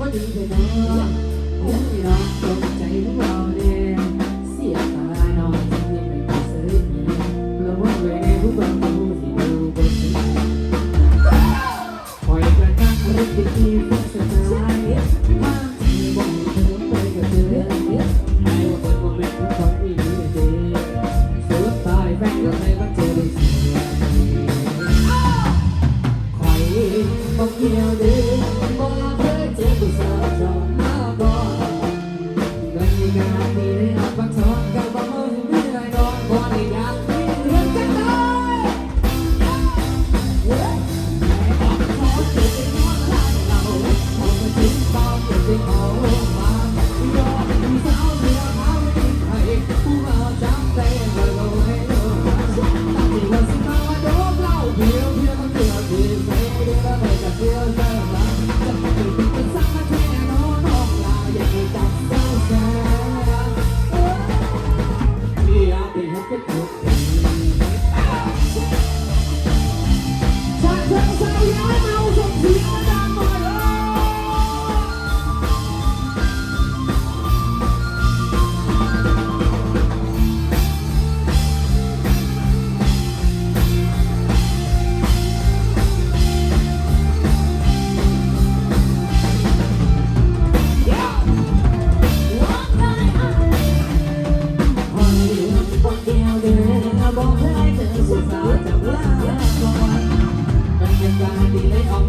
บ่ดีเลเนะผมไม่รักตกใจทุกเราเนี่ย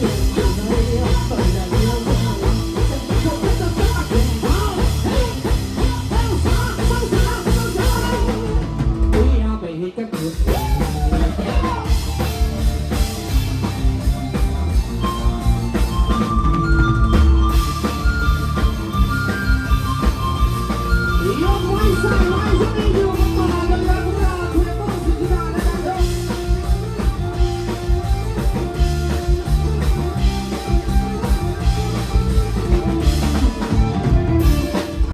Yeah.